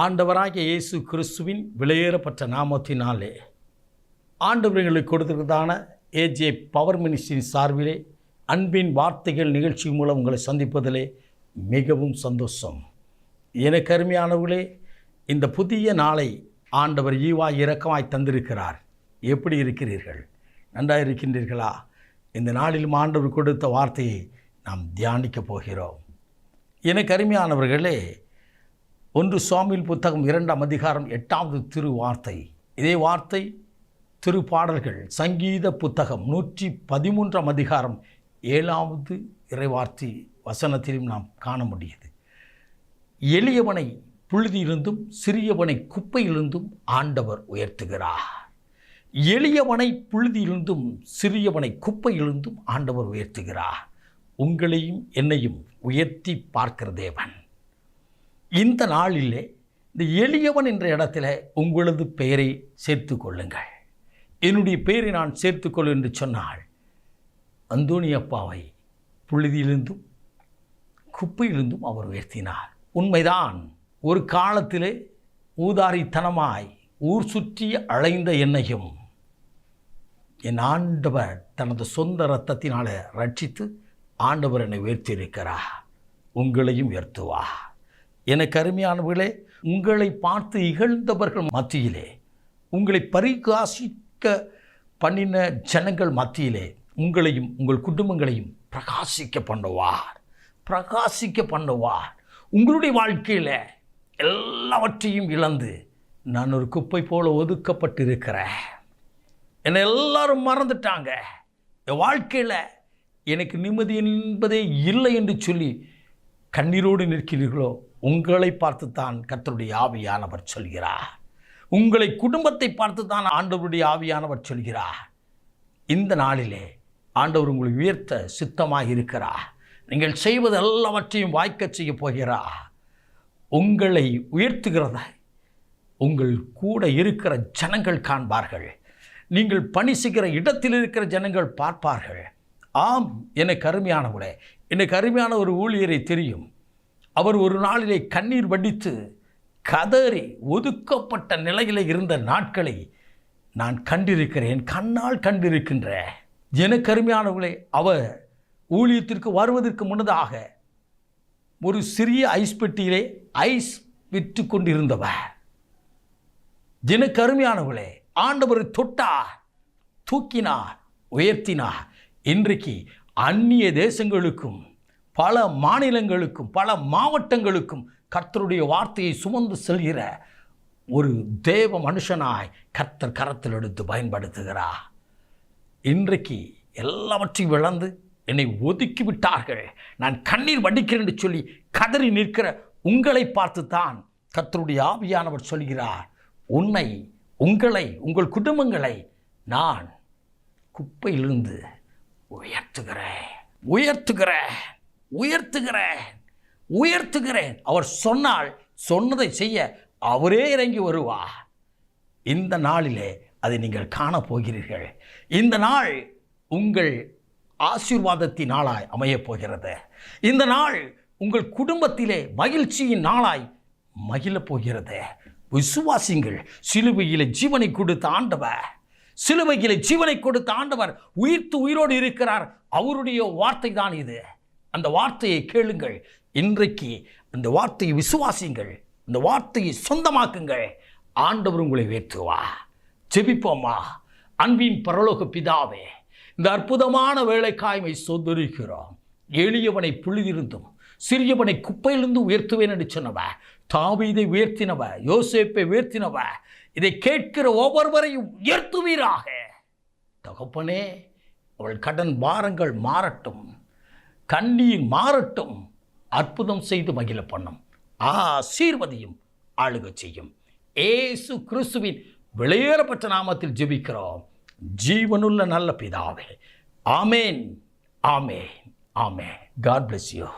ஆண்டவராகிய இயேசு கிறிஸ்துவின் விலையேறப்பட்ட நாமத்தினாலே ஆண்டவர்களுக்கு கொடுத்திருக்கிறதான ஏஜே பவர் மினிஸ்டரின் சார்பிலே அன்பின் வார்த்தைகள் நிகழ்ச்சி மூலம் உங்களை சந்திப்பதிலே மிகவும் சந்தோஷம். எனக்கு அருமையானவர்களே இந்த புதிய நாளை ஆண்டவர் ஈவாய் இரக்கமாய் தந்திருக்கிறார். எப்படி இருக்கிறீர்கள்? நன்றாக இருக்கின்றீர்களா? இந்த நாளிலும் ஆண்டவர் கொடுத்த வார்த்தையை நாம் தியானிக்கப் போகிறோம். எனக்கு அருமையானவர்களே ஒன்று சுவாமியில் புத்தகம் இரண்டாம் அதிகாரம் எட்டாவது திரு வார்த்தை இதே வார்த்தை திருப்பாடல்கள் சங்கீத புத்தகம் நூற்றி பதிமூன்றாம் அதிகாரம் ஏழாவது இறைவார்த்தை வசனத்திலும் நாம் காண முடியுது. எளியவனை புழுதியிலிருந்தும் சிறியவனை குப்பையிலிருந்தும் ஆண்டவர் உயர்த்துகிறார். எளியவனை புழுதியிலிருந்தும் சிறியவனை குப்பையிலிருந்தும் ஆண்டவர் உயர்த்துகிறார். உங்களையும் என்னையும் உயர்த்தி பார்க்கிற தேவன். இந்த நாளிலே இந்த எளியவன் என்ற இடத்துல உங்களது பெயரை சேர்த்து கொள்ளுங்கள். என்னுடைய பெயரை நான் சேர்த்துக்கொள் என்று சொன்னால் அந்தோணி அப்பாவை புழுதியிலிருந்தும் குப்பையிலிருந்தும் அவர் உயர்த்தினார். உண்மைதான் ஒரு காலத்திலே ஊதாரித்தனமாய் ஊர் சுற்றி அலைந்த என்னையும் என் ஆண்டவர் தனது சொந்த இரத்தத்தினால் ரட்சித்து ஆண்டவர் என்னை உயர்த்தியிருக்கிறார். உங்களையும் உயர்த்துவா எனக்கு அருமையானவர்களே உங்களை பார்த்து இகழ்ந்தவர்கள் மத்தியிலே உங்களை பரிகாசிக்க பண்ணின ஜனங்கள் மத்தியிலே உங்களையும் உங்கள் குடும்பங்களையும் பிரகாசிக்க பண்ணுவார். பிரகாசிக்க பண்ணுவார். உங்களுடைய வாழ்க்கையில் எல்லாவற்றையும் இழந்து நான் ஒரு குப்பை போல ஒதுக்கப்பட்டிருக்கிறேன். என்னை எல்லாரும் மறந்துட்டாங்க. என் வாழ்க்கையில் எனக்கு நிம்மதி என்பதே இல்லை என்று சொல்லி கண்ணீரோடு நிற்கிறீர்களோ? உங்களை பார்த்து தான் கர்த்தருடைய ஆவியானவர் சொல்கிறார். உங்களை குடும்பத்தை பார்த்து தான் ஆண்டவருடைய ஆவியானவர் சொல்கிறார். இந்த நாளிலே ஆண்டவர் உங்களை உயர்த்த சித்தமாக இருக்கிறார். நீங்கள் செய்வது எல்லாவற்றையும் வாய்க்க செய்ய போகிறார். உங்களை உயர்த்துகிறத? உங்கள் கூட இருக்கிற ஜனங்கள் காண்பார்கள். நீங்கள் பணி செய்கிற இடத்தில் இருக்கிற ஜனங்கள் பார்ப்பார்கள். ஆம் எனக்கு அருமையானவளே எனக்கு அருமையான ஒரு ஊழியரை தெரியும். அவர் ஒரு நாளிலே கண்ணீர் வடித்து கதறி ஒதுக்கப்பட்ட நிலையில் இருந்த நாட்களை நான் கண்டிருக்கிறேன் கண்ணால் கண்டிருக்கின்ற எனக்கருமையானவர்களை அவர் ஊழியத்திற்கு வருவதற்கு முன்னதாக ஒரு சிறிய ஐஸ் பெட்டியிலே ஐஸ் விற்று கொண்டிருந்தவர். தினக்கருமையானவர்களே ஆண்டவரை ஆண்டவர் தூக்கினா தூக்கினார் உயர்த்தினார். இன்றைக்கு அந்நிய தேசங்களுக்கும் பல மாநிலங்களுக்கும் பல மாவட்டங்களுக்கும் கர்த்தருடைய வார்த்தையை சுமந்து செல்கிற ஒரு தேவ மனுஷனாய் கர்த்தர் கரத்தில் எடுத்து பயன்படுத்துகிறார். இன்றைக்கு எல்லாவற்றையும் இழந்து என்னை ஒதுக்கி விட்டார்கள் நான் கண்ணீர் வடிக்கிறேன் என்று சொல்லி கதறி நிற்கிற உங்களை பார்த்து தான் கர்த்தருடைய ஆவியானவர் சொல்கிறார். உன்னை உங்களை உங்கள் குடும்பங்களை நான் குப்பையிலிருந்து உயர்த்துகிறேன். உயர்த்துகிறேன். உயர்த்துகிறேன் உயர்த்துகிறேன். அவர் சொன்னால் சொன்னதை செய்ய அவரே இறங்கி வருவா இந்த நாளிலே அதை நீங்கள் காணப் போகிறீர்கள் இந்த நாள் உங்கள் ஆசீர்வாதத்தின் நாளாய் அமையப் போகிறது. இந்த நாள் உங்கள் குடும்பத்திலே மகிழ்ச்சியின் நாளாய் மகிழப் போகிறது. விசுவாசிங்கள் சிலுவையிலே ஜீவனை கொடுத்த ஆண்டவர் சிலுவையிலே ஜீவனை கொடுத்த ஆண்டவர் உயிர்த்து உயிரோடு இருக்கிறார். அவருடைய வார்த்தை தான் இது. அந்த வார்த்தையை கேளுங்கள். இன்றைக்கு அந்த வார்த்தையை விசுவாசிங்கள் இந்த வார்த்தையை சொந்தமாக்குங்கள். ஆண்டவர் உங்களை உயர்த்துவா. செபிப்போம்மா அன்பின் பரலோக பிதாவே இந்த அற்புதமான வேலைக்காய்மை சொந்தரிக்கிறோம் எளியவனை புழுதிருந்தும் சிறியவனை குப்பையிலிருந்து உயர்த்துவேன் என்று சொன்னவ? தாவீதை உயர்த்தினவ? யோசேப்பை உயர்த்தினவ? இதை கேட்கிற ஒவ்வொருவரையும் உயர்த்துவீராக. தகப்பனே அவள் கடன் பாரங்கள் மாறட்டும். கண்ணீர் மாறட்டும். அற்புதம் செய்து மகிழ பண்ணும். ஆசீர்வதியும் ஆளுக செய்யும். ஏசு கிறிஸ்துவின் வெளியேறப்பட்ட நாமத்தில் ஜெபிக்கிறோம். ஜீவனுள்ள நல்ல பிதாவே. ஆமேன். ஆமேன். ஆமேன். God bless you